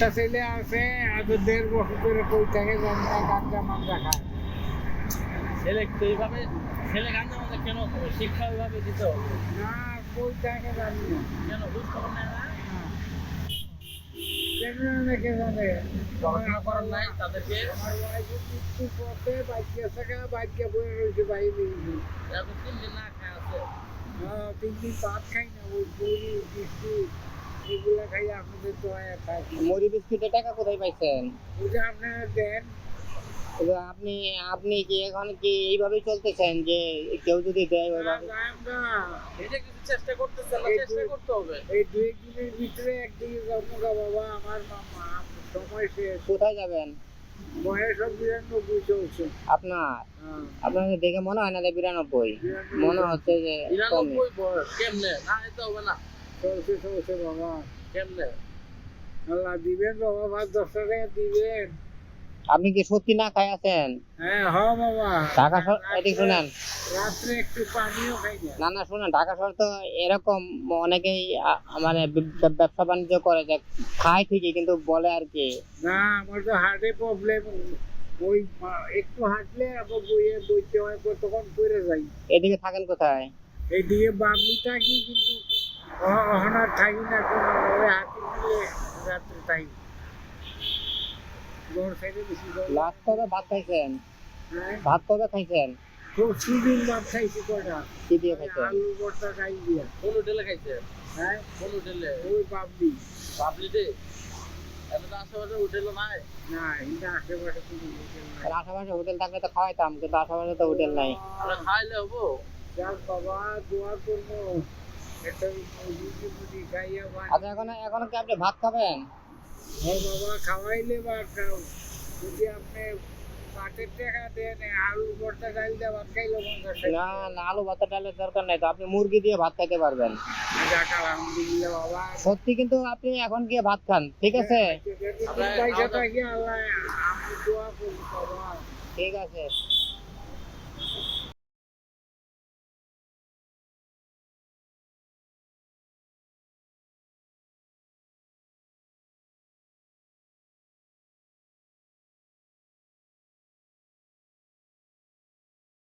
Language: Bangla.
একটা ছেলে আছে আজ দেড় বছর ধরে কই থাকে জানি না গাঞ্জা মাঞ্জা খায় ছেলে তো এইভাবে ছেলে গান্ধা মাঝে কেন হবে? শিক্ষা ওইভাবে দিতে হবে না কই থাকে জানি না কেন বুঝ খবর নেয় না কেন জানে কে জানে পড়াশোনা করার নাই তাদেরকে আমার ওয়াইফের মৃত্যু পথে বাইকে থাকা বাইকে বয়ে রয়েছে বাইরে এখন তিন দিন না খায় আছে হ্যাঁ তিন দিন ভাত খাই না ওই পুরি বিস্কুট এগুলা খাই আপনাদের দয়া খাই মুড়ি বিস্কুটের টাকা কোথায় পাইছেন? ওই আপনারা দেন। আপনি আপনি কি এখন কি এইভাবেই চলতেছেন যে কেউ যদি দেয় ওইভাবে? এটা কিন্তু চেষ্টা করতেছে চেষ্টা করতে হবে। এই দুই দিনের ভিতরে একদিকে যাব বাবা আমার মামা সময় শেষ। কোথায় যাবেন? আপনার? হ্যাঁ, আপনাকে দেখে মনে হয় না যে বিরানব্বই। মনে হচ্ছে যে কেমনে? না এতে হবে না। চলছে চলছে বাবা কেমনে? আল্লাহ দিবেন বাবা পাঁচ দশ টাকা দিবেন। আপনি কি সত্যি না খাই আছেন? হ্যাঁ হ বাবা। ঢাকা শহর এদিকে শুনেন। রাত্রে একটু পানিও খাই না। না শুনেন ঢাকা শহর তো এরকম অনেকেই মানে ব্যবসা বাণিজ্য করে যে খায় ঠিকই কিন্তু বলে আর কি। না আমার তো হার্টে প্রবলেম ওই একটু হাঁটলে আবার বইয়ে বইতে হয় তখন পড়ে যাই। এদিকে থাকেন কোথায়? এইদিকে বাবলি থাকি কিন্তু আর থাকি না কোনো ওই হাতি মিলে রাত্রে থাকি ঘর সাইডে বেশি লাস্ট কবে ভাত খাইছেন? হ্যাঁ? ভাত কবে খাইছেন? পরশু দিন ভাত খাইছি কটা? কি দিয়ে খাইছেন? আলু ভর্তা খাই দিয়া। কোন হোটেলে খাইছে? হ্যাঁ? কোন হোটেলে? ওই বাবলি পাবলিতে? আশেপাশে হোটেলও নাই? না এটা আশেপাশে কোনো হোটেল নাই। আর আশেপাশে হোটেল থাকলে তো খাওয়াইতাম কিন্তু আশেপাশে তো হোটেল নাই। খাইলে হব। যাক বাবা দোয়া করব। আচ্ছা এখন এখন কি আপনি ভাত খাবেন বাবা খাওয়াইলে বা খাও যদি আপনি পাটের টাকা দেন আলু ভর্তা ডাল দিয়ে ভাত খাইলে না না আলু ভাত ডালের দরকার নাই তো আপনি মুরগি দিয়ে ভাত খাইতে পারবেন আলহামদুলিল্লাহ বাবা সত্যি কিন্তু আপনি এখন গিয়ে ভাত খান ঠিক আছে ঠিক আছে